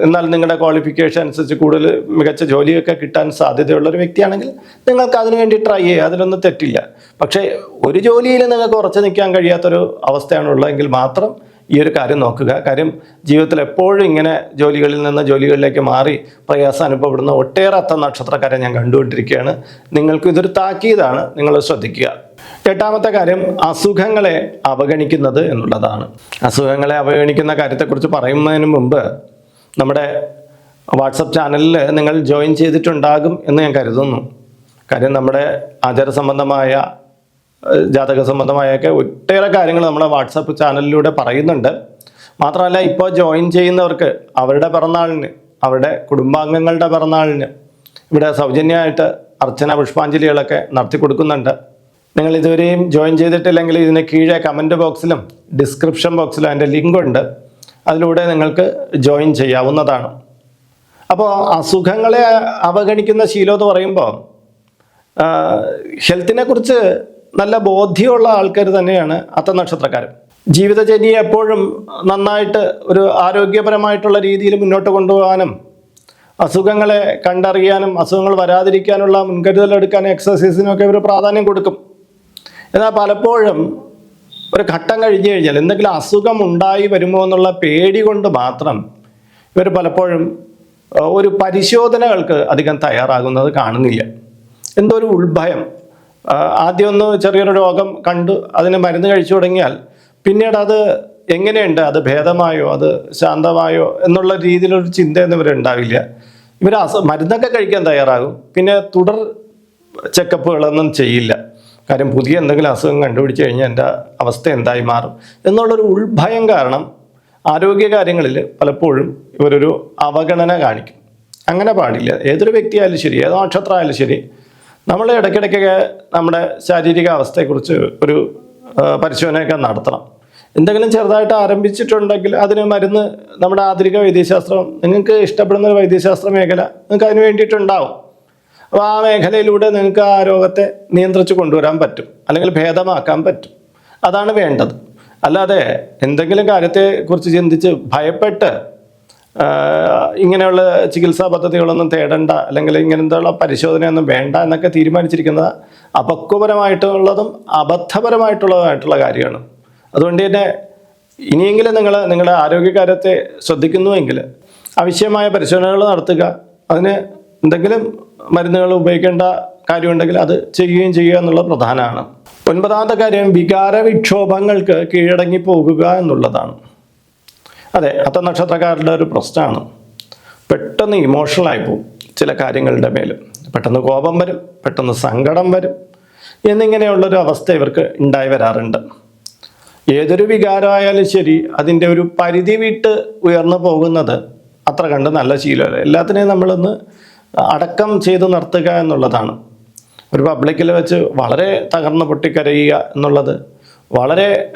എന്നാൽ നിങ്ങളുടെ ക്വാളിഫിക്കേഷൻ അനുസരിച്ച് കൂടുതൽ മികച്ച ജോലിയൊക്കെ കിട്ടാൻ സാധ്യതയുള്ള ഒരു വ്യക്തിയാണെങ്കിൽ നിങ്ങൾക്ക് അതിനു വേണ്ടി ട്രൈ ചെയ്യുക. അതിലൊന്നും തെറ്റില്ല. പക്ഷേ ഒരു ജോലിയിൽ നിങ്ങൾക്ക് ഉറച്ചു നിൽക്കാൻ കഴിയാത്തൊരു അവസ്ഥയാണ് ഉള്ളതെങ്കിൽ മാത്രം ഈ ഒരു കാര്യം നോക്കുക. കാര്യം ജീവിതത്തിൽ എപ്പോഴും ഇങ്ങനെ ജോലികളിൽ നിന്ന് ജോലികളിലേക്ക് മാറി പ്രയാസം അനുഭവപ്പെടുന്ന ഒട്ടേറെ അത്ത നക്ഷത്രക്കാരെ ഞാൻ കണ്ടുകൊണ്ടിരിക്കുകയാണ്. നിങ്ങൾക്ക് ഇതൊരു താക്കീതാണ്. നിങ്ങൾ ശ്രദ്ധിക്കുക. എട്ടാമത്തെ കാര്യം അസുഖങ്ങളെ അവഗണിക്കുന്നത് എന്നുള്ളതാണ്. അസുഖങ്ങളെ അവഗണിക്കുന്ന കാര്യത്തെക്കുറിച്ച് പറയുന്നതിന് മുമ്പ് നമ്മുടെ വാട്സപ്പ് ചാനലിൽ നിങ്ങൾ ജോയിൻ ചെയ്തിട്ടുണ്ടാകും എന്ന് ഞാൻ കരുതുന്നു. കാര്യം നമ്മുടെ ആചാര സംബന്ധമായ ജാതക സംബന്ധമായൊക്കെ ഒട്ടേറെ കാര്യങ്ങൾ നമ്മുടെ വാട്സപ്പ് ചാനലിലൂടെ പറയുന്നുണ്ട്. മാത്രമല്ല ഇപ്പോൾ ജോയിൻ ചെയ്യുന്നവർക്ക് അവരുടെ പിറന്നാളിന് അവരുടെ കുടുംബാംഗങ്ങളുടെ പിറന്നാളിന് ഇവിടെ സൗജന്യമായിട്ട് അർച്ചന പുഷ്പാഞ്ജലികളൊക്കെ നടത്തി കൊടുക്കുന്നുണ്ട്. നിങ്ങൾ ഇതുവരെയും ജോയിൻ ചെയ്തിട്ടില്ലെങ്കിൽ ഇതിന് കീഴെ കമന്റ് ബോക്സിലും ഡിസ്ക്രിപ്ഷൻ ബോക്സിലും അതിന്റെ ലിങ്ക് ഉണ്ട്. അതിലൂടെ നിങ്ങൾക്ക് ജോയിൻ ചെയ്യാവുന്നതാണ്. അപ്പോൾ അസുഖങ്ങളെ അവഗണിക്കുന്ന ശീലം എന്ന് പറയുമ്പോൾ ഹെൽത്തിനെ കുറിച്ച് നല്ല ബോധ്യമുള്ള ആൾക്കാർ തന്നെയാണ് അത്ത നക്ഷത്രക്കാർ ജീവിതചര്യ എപ്പോഴും നന്നായിട്ട് ഒരു ആരോഗ്യപരമായിട്ടുള്ള രീതിയിൽ മുന്നോട്ട് കൊണ്ടുപോകാനും അസുഖങ്ങളെ കണ്ടറിയാനും അസുഖങ്ങൾ വരാതിരിക്കാനുള്ള മുൻകരുതലെടുക്കാനും എക്സസൈസിനൊക്കെ ഇവർ പ്രാധാന്യം കൊടുക്കും. എന്നാൽ പലപ്പോഴും ഒരു ഘട്ടം കഴിഞ്ഞു കഴിഞ്ഞാൽ എന്തെങ്കിലും അസുഖം ഉണ്ടായി വരുമോ എന്നുള്ള പേടി കൊണ്ട് മാത്രം ഇവർ പലപ്പോഴും ഒരു പരിശോധനകൾക്ക് അധികം തയ്യാറാകുന്നത് കാണുന്നില്ല. എന്തോ ഒരു ഉൾഭയം ആഹ്, ആദ്യം ഒന്ന് ചെറിയൊരു രോഗം കണ്ടു അതിന് മരുന്ന് കഴിച്ചു തുടങ്ങിയാൽ പിന്നീട് അത് എങ്ങനെയുണ്ട്? അത് ഭേദമായോ? അത് ശാന്തമായോ? എന്നുള്ള രീതിയിലൊരു ചിന്തയൊന്നും ഇവരുണ്ടാവില്ല ഇവർ അസ മരുന്നൊക്കെ കഴിക്കാൻ തയ്യാറാകും. പിന്നെ തുടർ ചെക്കപ്പുകളൊന്നും ചെയ്യില്ല. കാര്യം പുതിയ എന്തെങ്കിലും അസുഖം കണ്ടുപിടിച്ച് കഴിഞ്ഞാൽ എന്റെ അവസ്ഥ എന്തായി മാറും. എന്നുള്ളൊരു ഉൾഭയം കാരണം ആരോഗ്യ കാര്യങ്ങളിൽ പലപ്പോഴും ഇവരൊരു അവഗണന കാണിക്കും. അങ്ങനെ പാടില്ല. ഏതൊരു വ്യക്തിയായാലും ശരി ഏതോ നക്ഷത്രമായാലും ശരി നമ്മൾ ഇടയ്ക്കിടയ്ക്കൊക്കെ നമ്മുടെ ശാരീരിക അവസ്ഥയെക്കുറിച്ച് ഒരു പരിശോധനയൊക്കെ നടത്തണം. എന്തെങ്കിലും ചെറുതായിട്ട് ആരംഭിച്ചിട്ടുണ്ടെങ്കിൽ അതിന് മരുന്ന് നമ്മുടെ ആധുനിക വൈദ്യശാസ്ത്രം നിങ്ങൾക്ക് ഇഷ്ടപ്പെടുന്ന ഒരു വൈദ്യശാസ്ത്ര മേഖല നിങ്ങൾക്ക് അതിന് വേണ്ടിയിട്ടുണ്ടാവും. അപ്പോൾ ആ മേഖലയിലൂടെ നിങ്ങൾക്ക് ആ രോഗത്തെ നിയന്ത്രിച്ച് കൊണ്ടുവരാൻ പറ്റും. അല്ലെങ്കിൽ ഭേദമാക്കാൻ പറ്റും. അതാണ് വേണ്ടത്. അല്ലാതെ എന്തെങ്കിലും കാര്യത്തെക്കുറിച്ച് ചിന്തിച്ച് ഭയപ്പെട്ട് ഇങ്ങനെയുള്ള ചികിത്സാ പദ്ധതികളൊന്നും തേടേണ്ട അല്ലെങ്കിൽ ഇങ്ങനത്തെയുള്ള പരിശോധനയൊന്നും വേണ്ട എന്നൊക്കെ തീരുമാനിച്ചിരിക്കുന്നത് അപക്വപരമായിട്ടുള്ളതും അബദ്ധപരമായിട്ടുള്ളതുമായിട്ടുള്ള കാര്യമാണ്. അതുകൊണ്ട് തന്നെ ഇനിയെങ്കിലും നിങ്ങൾ നിങ്ങളുടെ ആരോഗ്യകാര്യത്തെ ശ്രദ്ധിക്കുന്നുവെങ്കിൽ ആവശ്യമായ പരിശോധനകൾ നടത്തുക. അതിന് എന്തെങ്കിലും മരുന്നുകൾ ഉപയോഗിക്കേണ്ട കാര്യമുണ്ടെങ്കിൽ അത് ചെയ്യുകയും ചെയ്യുക എന്നുള്ളത് പ്രധാനമാണ്. ഒൻപതാമത്തെ കാര്യം വികാര വിക്ഷോഭങ്ങൾക്ക് കീഴടങ്ങി പോകുക എന്നുള്ളതാണ്. അതെ അത്ത നക്ഷത്രക്കാരുടെ ഒരു പ്രശ്നമാണ്. പെട്ടെന്ന് ഇമോഷണലായി പോകും ചില കാര്യങ്ങളുടെ മേൽ പെട്ടെന്ന് കോപം വരും പെട്ടെന്ന് സങ്കടം വരും എന്നിങ്ങനെയുള്ളൊരു അവസ്ഥ ഇവർക്ക് ഉണ്ടായി വരാറുണ്ട്. ഏതൊരു വികാരമായാലും ശരി അതിന്റെ ഒരു പരിധി വിട്ട് ഉയർന്നു പോകുന്നത് അത്ര കണ്ട് നല്ല ശീലമല്ല. എല്ലാത്തിനെയും നമ്മളൊന്ന് അടക്കം ചെയ്ത് നിർത്തുക എന്നുള്ളതാണ്. ഒരു പബ്ലിക്കിൽ വെച്ച് വളരെ തകർന്ന് പൊട്ടിക്കരയുക എന്നുള്ളത് വളരെ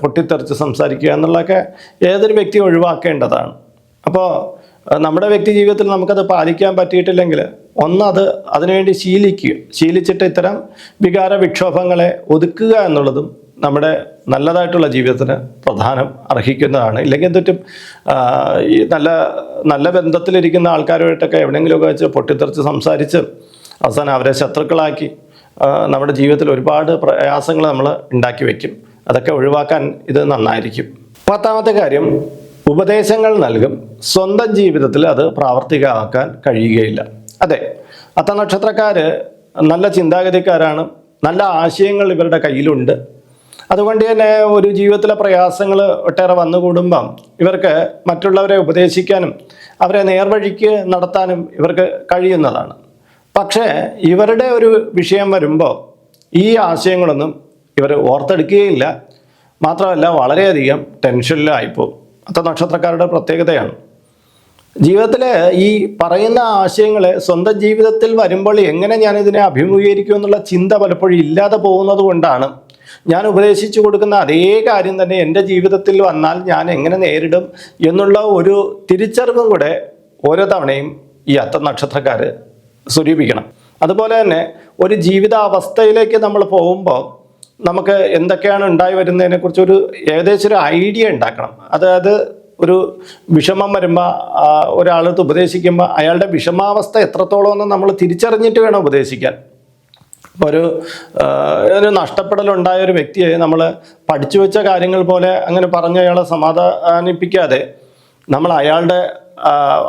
പൊട്ടിത്തെറിച്ച് സംസാരിക്കുക എന്നുള്ളതൊക്കെ ഏതൊരു വ്യക്തി ഒഴിവാക്കേണ്ടതാണ്. അപ്പോൾ നമ്മുടെ വ്യക്തി ജീവിതത്തിൽ നമുക്കത് പാലിക്കാൻ പറ്റിയിട്ടില്ലെങ്കിൽ ഒന്നത് അതിനുവേണ്ടി ശീലിക്കുക. ശീലിച്ചിട്ട് ഇത്തരം വികാര വിക്ഷോഭങ്ങളെ ഒതുക്കുക എന്നുള്ളതും നമ്മുടെ നല്ലതായിട്ടുള്ള ജീവിതത്തിന് പ്രധാനം അർഹിക്കുന്നതാണ്. ഇല്ലെങ്കിൽ എന്തൊറ്റും ഈ നല്ല നല്ല ബന്ധത്തിലിരിക്കുന്ന ആൾക്കാരുമായിട്ടൊക്കെ എവിടെയെങ്കിലുമൊക്കെ വെച്ച് പൊട്ടിത്തെറിച്ച് സംസാരിച്ച് അവസാനം അവരെ ശത്രുക്കളാക്കി നമ്മുടെ ജീവിതത്തിൽ ഒരുപാട് പ്രയാസങ്ങൾ നമ്മൾ ഉണ്ടാക്കി വെക്കും. അതൊക്കെ ഒഴിവാക്കാൻ ഇത് നന്നായിരിക്കും. പത്താമത്തെ കാര്യം ഉപദേശങ്ങൾ നൽകും. സ്വന്തം ജീവിതത്തിൽ അത് പ്രാവർത്തികമാക്കാൻ കഴിയുകയില്ല. അതെ അത്ത നക്ഷത്രക്കാർ നല്ല ചിന്താഗതിക്കാരാണ്. നല്ല ആശയങ്ങൾ ഇവരുടെ കയ്യിലുണ്ട്. അതുകൊണ്ട് തന്നെ ഒരു ജീവിതത്തിലെ പ്രയാസങ്ങൾ ഒട്ടേറെ വന്നുകൂടുമ്പം ഇവർക്ക് മറ്റുള്ളവരെ ഉപദേശിക്കാനും അവരെ നേർവഴിക്ക് നടത്താനും ഇവർക്ക് കഴിയുന്നതാണ്. പക്ഷേ ഇവരുടെ ഒരു വിഷയം വരുമ്പോൾ ഈ ആശയങ്ങളൊന്നും ഇവർ ഓർത്തെടുക്കുകയില്ല. മാത്രമല്ല വളരെയധികം ടെൻഷനിലായിപ്പോവും അത്ത നക്ഷത്രക്കാരുടെ പ്രത്യേകതയാണ്. ജീവിതത്തിൽ ഈ പറയുന്ന ആശയങ്ങൾ സ്വന്തം ജീവിതത്തിൽ വരുമ്പോൾ എങ്ങനെ ഞാനിതിനെ അഭിമുഖീകരിക്കും എന്നുള്ള ചിന്ത പലപ്പോഴും ഇല്ലാതെ പോകുന്നത് കൊണ്ടാണ്. ഞാൻ ഉപദേശിച്ചു കൊടുക്കുന്ന അതേ കാര്യം തന്നെ എന്റെ ജീവിതത്തിൽ വന്നാൽ ഞാൻ എങ്ങനെ നേരിടും എന്നുള്ള ഒരു തിരിച്ചറിവും കൂടെ ഓരോ തവണയും ഈ അത്ത നക്ഷത്രക്കാർ സ്വരൂപിക്കണം. അതുപോലെ തന്നെ ഒരു ജീവിതാവസ്ഥയിലേക്ക് നമ്മൾ പോകുമ്പോൾ നമുക്ക് എന്തൊക്കെയാണ് ഉണ്ടായി വരുന്നതിനെക്കുറിച്ച് ഒരു ഏകദേശം ഒരു ഐഡിയ ഉണ്ടാക്കണം. അതായത് ഒരു വിഷമം വരുമ്പോൾ ഒരാളടുത്ത് ഉപദേശിക്കുമ്പോൾ അയാളുടെ വിഷമാവസ്ഥ എത്രത്തോളം എന്ന് നമ്മൾ തിരിച്ചറിഞ്ഞിട്ട് വേണം ഉപദേശിക്കാൻ. ഒരു ഒരു നഷ്ടപ്പെടലുണ്ടായ ഒരു വ്യക്തിയെ നമ്മൾ പഠിച്ചു വെച്ച കാര്യങ്ങൾ പോലെ അങ്ങനെ പറഞ്ഞ് അയാളെ സമാധാനിപ്പിക്കാതെ നമ്മൾ അയാളുടെ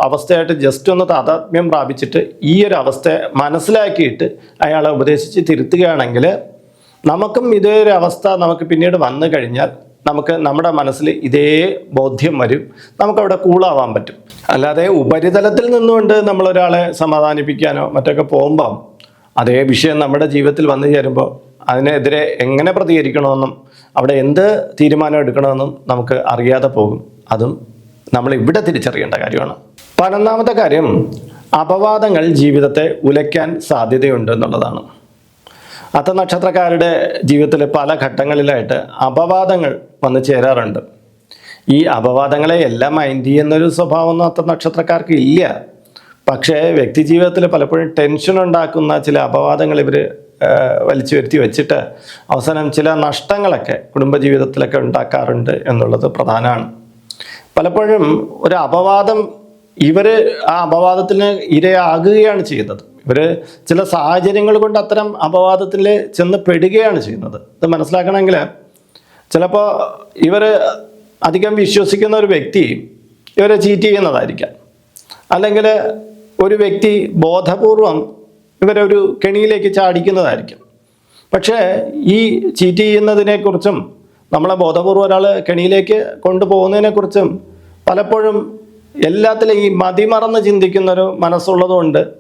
അവസ്ഥയായിട്ട് ജസ്റ്റ് ഒന്ന് താതാത്മ്യം പ്രാപിച്ചിട്ട് ഈ ഒരു അവസ്ഥയെ മനസ്സിലാക്കിയിട്ട് അയാളെ ഉപദേശിച്ച് തിരുത്തുകയാണെങ്കിൽ നമുക്കും ഇതേ ഒരു അവസ്ഥ നമുക്ക് പിന്നീട് വന്നു കഴിഞ്ഞാൽ നമുക്ക് നമ്മുടെ മനസ്സിൽ ഇതേ ബോധ്യം വരും. നമുക്കവിടെ കൂളാവാൻ പറ്റും. അല്ലാതെ ഉപരിതലത്തിൽ നിന്നുകൊണ്ട് നമ്മളൊരാളെ സമാധാനിപ്പിക്കാനോ മറ്റൊക്കെ പോകുമ്പം അതേ വിഷയം നമ്മുടെ ജീവിതത്തിൽ വന്നു ചേരുമ്പോൾ അതിനെതിരെ എങ്ങനെ പ്രതികരിക്കണമെന്നും അവിടെ എന്ത് തീരുമാനം എടുക്കണമെന്നും നമുക്ക് അറിയാതെ പോകും. അതും നമ്മൾ ഇവിടെ തിരിച്ചറിയേണ്ട കാര്യമാണ്. പതിനൊന്നാമത്തെ കാര്യം അപവാദങ്ങൾ ജീവിതത്തെ ഉലയ്ക്കാൻ സാധ്യതയുണ്ട് എന്നുള്ളതാണ്. അത്ത നക്ഷത്രക്കാരുടെ ജീവിതത്തിലെ പല ഘട്ടങ്ങളിലായിട്ട് അപവാദങ്ങൾ വന്നു ചേരാറുണ്ട്. ഈ അപവാദങ്ങളെ എല്ലാം മൈൻഡ് ചെയ്യുന്നൊരു സ്വഭാവമൊന്നും അത്ത നക്ഷത്രക്കാർക്ക് ഇല്ല. പക്ഷേ വ്യക്തി ജീവിതത്തിൽ പലപ്പോഴും ടെൻഷൻ ഉണ്ടാക്കുന്ന ചില അപവാദങ്ങൾ ഇവർ വലിച്ചു വരുത്തി വെച്ചിട്ട് അവസാനം ചില നഷ്ടങ്ങളൊക്കെ കുടുംബജീവിതത്തിലൊക്കെ ഉണ്ടാക്കാറുണ്ട് എന്നുള്ളത് പ്രധാനമാണ്. പലപ്പോഴും ഒരു അപവാദം ഇവർ ആ അപവാദത്തിന് ഇരയാകുകയാണ് ചെയ്യുന്നത് ഇവർ ചില സാഹചര്യങ്ങൾ കൊണ്ട് അത്തരം അപവാദത്തിൽ ചെന്ന് പെടുകയാണ് ചെയ്യുന്നത്. ഇത് മനസ്സിലാക്കണമെങ്കിൽ ചിലപ്പോൾ ഇവർ അധികം വിശ്വസിക്കുന്ന ഒരു വ്യക്തി ഇവരെ ചീറ്റ് ചെയ്യുന്നതായിരിക്കാം. അല്ലെങ്കിൽ ഒരു വ്യക്തി ബോധപൂർവം ഇവരെ ഒരു കെണിയിലേക്ക് ചാടിക്കുന്നതായിരിക്കും. പക്ഷേ ഈ ചീറ്റ് ചെയ്യുന്നതിനെക്കുറിച്ചും നമ്മളെ ബോധപൂർവം ഒരാൾ കെണിയിലേക്ക് കൊണ്ടുപോകുന്നതിനെക്കുറിച്ചും പലപ്പോഴും എല്ലാത്തിലും ഈ മതിമറന്ന് ചിന്തിക്കുന്നൊരു മനസ്സുള്ളതുകൊണ്ട്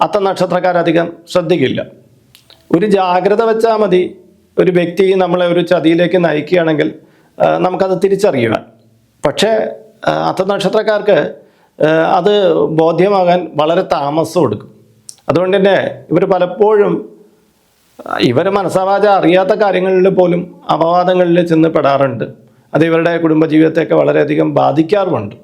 അത്ത നക്ഷത്രക്കാരധികം ശ്രദ്ധിക്കില്ല. ഒരു ജാഗ്രത വെച്ചാൽ മതി ഒരു വ്യക്തി നമ്മളെ ഒരു ചതിയിലേക്ക് നയിക്കുകയാണെങ്കിൽ നമുക്കത് തിരിച്ചറിയുവാൻ. പക്ഷേ അത്ത നക്ഷത്രക്കാർക്ക് അത് ബോധ്യമാകാൻ വളരെ താമസം എടുക്കും. അതുകൊണ്ട് തന്നെ ഇവർ പലപ്പോഴും ഇവർ മനസ്സാവാച അറിയാത്ത കാര്യങ്ങളിൽ പോലും അപവാദങ്ങളിൽ ചെന്ന് പെടാറുണ്ട്. അത് ഇവരുടെ കുടുംബജീവിതത്തെയൊക്കെ വളരെയധികം ബാധിക്കാറുമുണ്ട്.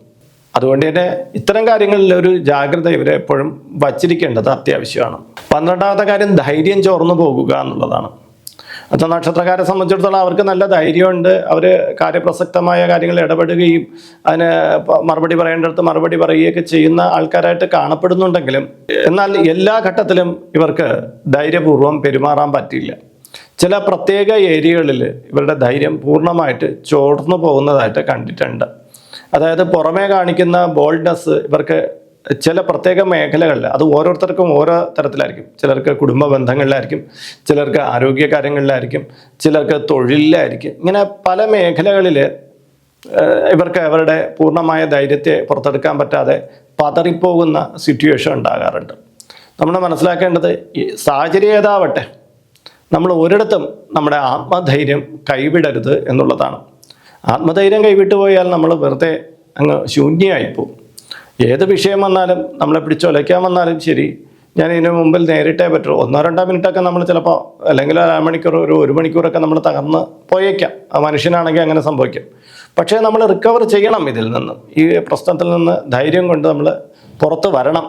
അതുകൊണ്ട് തന്നെ ഇത്തരം കാര്യങ്ങളിൽ ഒരു ജാഗ്രത ഇവരെ എപ്പോഴും വച്ചിരിക്കേണ്ടത് അത്യാവശ്യമാണ്. പന്ത്രണ്ടാമത്തെ കാര്യം ധൈര്യം ചോർന്നു പോകുക എന്നുള്ളതാണ്. അത്ത നക്ഷത്രക്കാരെ സംബന്ധിച്ചിടത്തോളം അവർക്ക് നല്ല ധൈര്യമുണ്ട്. അവർ കാര്യപ്രസക്തമായ കാര്യങ്ങൾ ഇടപെടുകയും അതിന് മറുപടി പറയേണ്ടടുത്ത് മറുപടി പറയുകയൊക്കെ ചെയ്യുന്ന ആൾക്കാരായിട്ട് കാണപ്പെടുന്നുണ്ടെങ്കിലും എന്നാൽ എല്ലാ ഘട്ടത്തിലും ഇവർക്ക് ധൈര്യപൂർവം പെരുമാറാൻ പറ്റില്ല ചില പ്രത്യേക ഏരിയകളിൽ ഇവരുടെ ധൈര്യം പൂർണമായിട്ട് ചോർന്നു പോകുന്നതായിട്ട് കണ്ടിട്ടുണ്ട്. അതായത് പുറമേ കാണിക്കുന്ന ബോൾഡ്നെസ് ഇവർക്ക് ചില പ്രത്യേക മേഖലകളിൽ അത് ഓരോരുത്തർക്കും ഓരോ തരത്തിലായിരിക്കും. ചിലർക്ക് കുടുംബ ബന്ധങ്ങളിലായിരിക്കും ചിലർക്ക് ആരോഗ്യ കാര്യങ്ങളിലായിരിക്കും ചിലർക്ക് തൊഴിലിലായിരിക്കും. ഇങ്ങനെ പല മേഖലകളിൽ ഇവർക്ക് അവരുടെ പൂർണമായ ധൈര്യത്തെ പുറത്തെടുക്കാൻ പറ്റാതെ പതറിപ്പോകുന്ന സിറ്റുവേഷൻ ഉണ്ടാകാറുണ്ട്. നമ്മൾ മനസ്സിലാക്കേണ്ടത് സാഹചര്യം ഏതാവട്ടെ? നമ്മൾ ഒരിടത്തും നമ്മുടെ ആത്മധൈര്യം കൈവിടരുത് എന്നുള്ളതാണ്. ആത്മധൈര്യം കൈവിട്ടു പോയാൽ നമ്മൾ വെറുതെ അങ്ങ് ശൂന്യമായിപ്പോവും ഏത് വിഷയം വന്നാലും നമ്മളെ പിടിച്ചൊലയ്ക്കാൻ വന്നാലും ശരി ഞാൻ ഇതിനു മുമ്പിൽ നേരിട്ടേ പറ്റുള്ളൂ ഒന്നോ രണ്ടോ മിനിറ്റൊക്കെ നമ്മൾ ചിലപ്പോൾ അല്ലെങ്കിൽ അരമണിക്കൂർ ഒരു ഒരു മണിക്കൂറൊക്കെ നമ്മൾ തകർന്ന് പോയേക്കാം. ആ മനുഷ്യനാണെങ്കിൽ അങ്ങനെ സംഭവിക്കും. പക്ഷേ നമ്മൾ റിക്കവർ ചെയ്യണം ഇതിൽ നിന്ന്. ഈ പ്രശ്നത്തിൽ നിന്ന് ധൈര്യം കൊണ്ട് നമ്മൾ പുറത്ത് വരണം.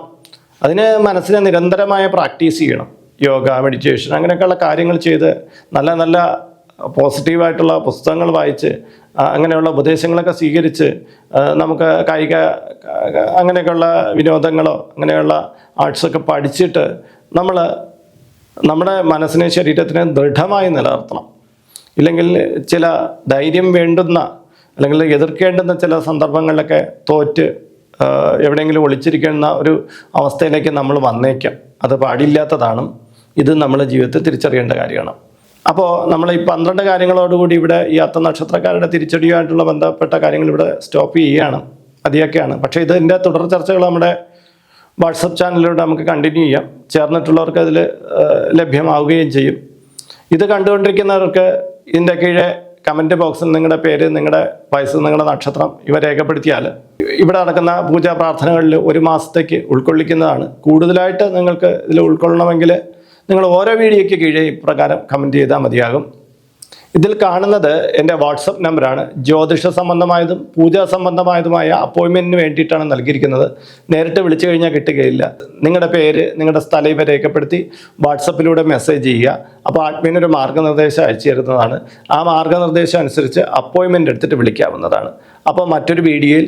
അതിന് മനസ്സിനെ നിരന്തരമായ പ്രാക്ടീസ് ചെയ്യണം. യോഗ മെഡിറ്റേഷൻ അങ്ങനെയൊക്കെയുള്ള കാര്യങ്ങൾ ചെയ്ത് നല്ല നല്ല പോസിറ്റീവായിട്ടുള്ള പുസ്തകങ്ങൾ വായിച്ച് അങ്ങനെയുള്ള ഉപദേശങ്ങളൊക്കെ സ്വീകരിച്ച് നമുക്ക് കായിക അങ്ങനെയൊക്കെയുള്ള വിനോദങ്ങളോ അങ്ങനെയുള്ള ആർട്സൊക്കെ പഠിച്ചിട്ട് നമ്മൾ നമ്മുടെ മനസ്സിനെ ശരീരത്തിനെ ദൃഢമായി നിലനിർത്തണം. ഇല്ലെങ്കിൽ ചില ധൈര്യം വേണ്ടുന്ന അല്ലെങ്കിൽ എതിർക്കേണ്ടുന്ന ചില സന്ദർഭങ്ങളിലൊക്കെ തോറ്റ് എവിടെയെങ്കിലും ഒളിച്ചിരിക്കുന്ന ഒരു അവസ്ഥയിലേക്ക് നമ്മൾ വന്നേക്കാം. അത് പാടില്ലാത്തതാണ്. ഇത് നമ്മുടെ ജീവിതത്തിൽ തിരിച്ചറിയേണ്ട കാര്യമാണ്. അപ്പോൾ നമ്മൾ ഈ പന്ത്രണ്ട് കാര്യങ്ങളോടുകൂടി ഇവിടെ ഈ അത്ത നക്ഷത്രക്കാരുടെ തിരിച്ചടിയുമായിട്ടുള്ള ബന്ധപ്പെട്ട കാര്യങ്ങൾ ഇവിടെ സ്റ്റോപ്പ് ചെയ്യുകയാണ് മതിയൊക്കെയാണ് പക്ഷേ ഇതിന്റെ തുടർ ചർച്ചകൾ നമ്മുടെ വാട്സപ്പ് ചാനലിലൂടെ നമുക്ക് കണ്ടിന്യൂ ചെയ്യാം. ചേർന്നിട്ടുള്ളവർക്ക് അതിൽ ലഭ്യമാവുകയും ചെയ്യും. ഇത് കണ്ടുകൊണ്ടിരിക്കുന്നവർക്ക് ഇതിന്റെ കീഴെ കമന്റ് ബോക്സിൽ നിങ്ങളുടെ പേര് നിങ്ങളുടെ വയസ്സ് നിങ്ങളുടെ നക്ഷത്രം ഇവ രേഖപ്പെടുത്തിയാൽ ഇവിടെ നടക്കുന്ന പൂജാ പ്രാർത്ഥനകളിൽ ഒരു മാസത്തേക്ക് ഉൾക്കൊള്ളിക്കുന്നതാണ്. കൂടുതലായിട്ട് നിങ്ങൾക്ക് ഇതിൽ ഉൾക്കൊള്ളണമെങ്കിൽ നിങ്ങൾ ഓരോ വീഡിയോയ്ക്ക് കീഴേ ഇപ്രകാരം കമന്റ് ചെയ്താൽ മതിയാകും. ഇതിൽ കാണുന്നത് എന്റെ വാട്സപ്പ് നമ്പറാണ്. ജ്യോതിഷ സംബന്ധമായതും പൂജാ സംബന്ധമായതുമായ അപ്പോയിൻമെന്റിന് വേണ്ടിയിട്ടാണ് നൽകിയിരിക്കുന്നത്. നേരിട്ട് വിളിച്ചു കഴിഞ്ഞാൽ കിട്ടുകയില്ല. നിങ്ങളുടെ പേര് നിങ്ങളുടെ സ്ഥലം ഇവ രേഖപ്പെടുത്തി വാട്സപ്പിലൂടെ മെസ്സേജ് ചെയ്യുക. അപ്പോൾ ആത്മീയനൊരു മാർഗനിർദ്ദേശം അയച്ചു തരുന്നതാണ്. ആ മാർഗനിർദ്ദേശം അനുസരിച്ച് അപ്പോയിൻമെന്റ് എടുത്തിട്ട് വിളിക്കാവുന്നതാണ്. അപ്പോൾ മറ്റൊരു വീഡിയോയിൽ